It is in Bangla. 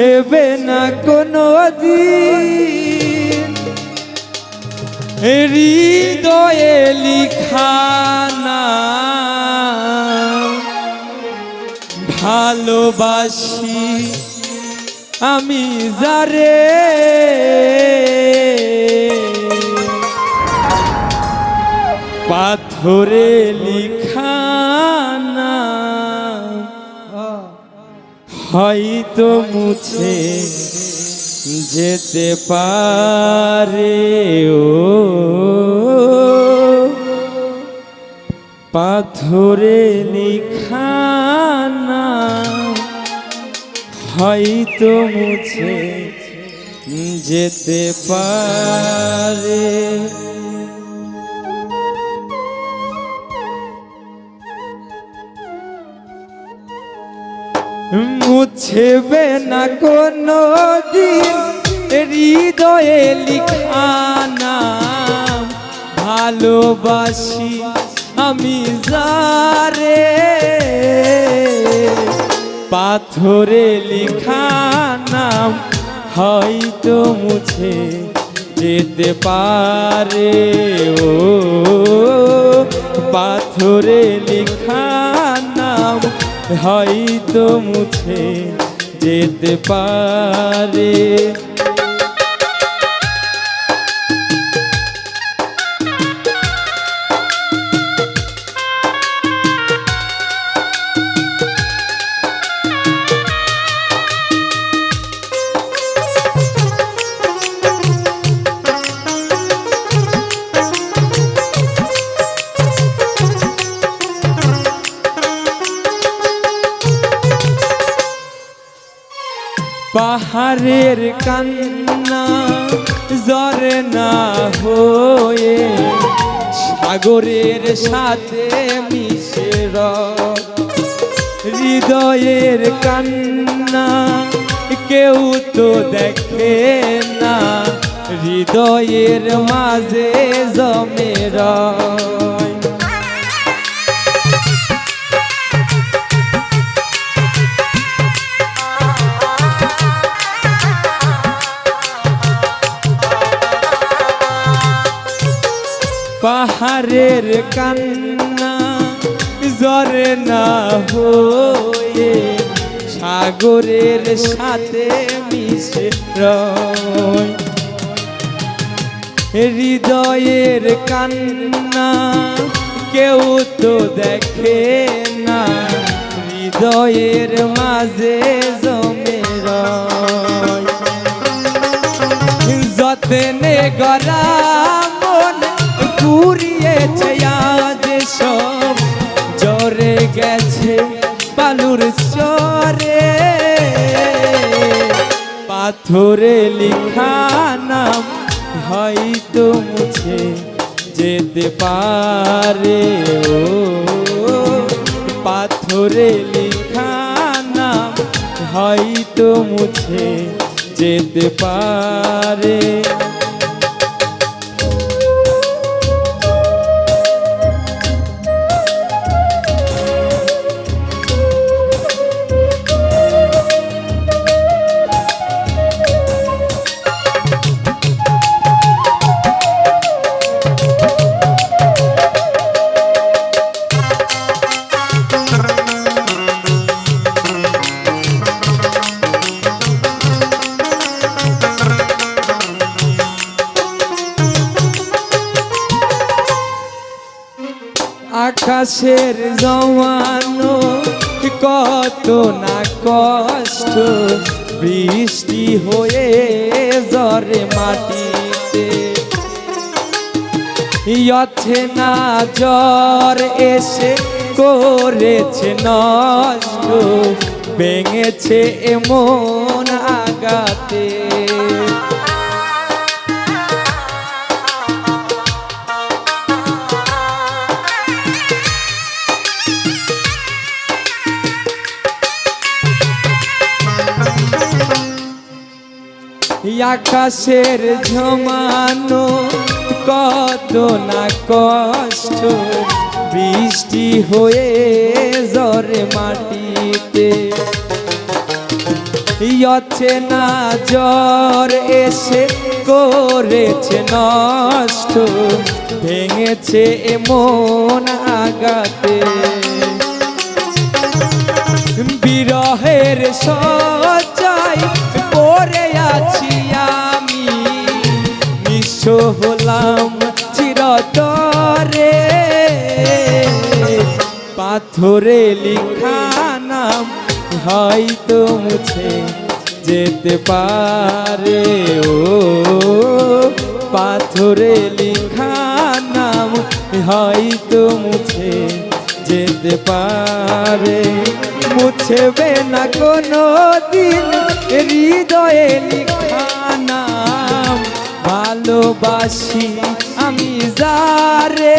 মুছেবে না কোনো দিন হৃদয়ে লিখানা ভালোবাসি আমি যারে। পাথরে লিখানা হয়তো মুছে যেতে পারে ও। পাথরে লিখানা হয়তো মুছে যেতে পারে। মুছবে না কোনো দিন হৃদয়ে লিখানা। ভালোবাসি আমি যারে, পাথরে লিখানা। হয়তো মুছে যেতে পারে ও, পাথরে লিখানা হয়তো মুছে যেতে পারে। পাহাড়ের কান্না জ্বরে না হয়ে সাগরের সাথে মিশে। হৃদয়ের কান্না কেউ তো দেখে না হৃদয়ের মাঝে জমে পাহাড়ের কান্না জ্বরে না হয়ে সাগরের সাথে মিশে রয়। হৃদয়ের কান্না কেউ তো দেখে না, হৃদয়ের মাঝে জমে রয়। যতনে গড়া ঘুরিয়েছে আজ সব জরে গেছে বালুর চরে পাথরে লিখা নাম হয়তো মুছে যেতে পারে ও। পাথরে লিখা নাম হয়তো মুছে যেতে পারে। আকাশের জমানো কত না কষ্ট, বৃষ্টি হয়ে জরে মাটিতে। ইয়ছে না জ্বর এসে করেছে নষ্ট, ভেঙেছে এমন আগাতে আকাশের ঝমানো কত না কষ্ট। বৃষ্টি হয়ে জরে মাটিতে। ইয়ছে না জ্বর এসে করেছে নষ্ট। ভেঙেছে এমন আগাতে বিরহের সজাই পাথরে লিখা নাম, হয়তো মুছে যেতে পারে। ও, পাথরে লিখা নাম, হয়তো মুছে যেতে পারে। মুছবে না কোনো দিন, হৃদয়ে লিখা নাম, ভালোবাসি আমি যারে।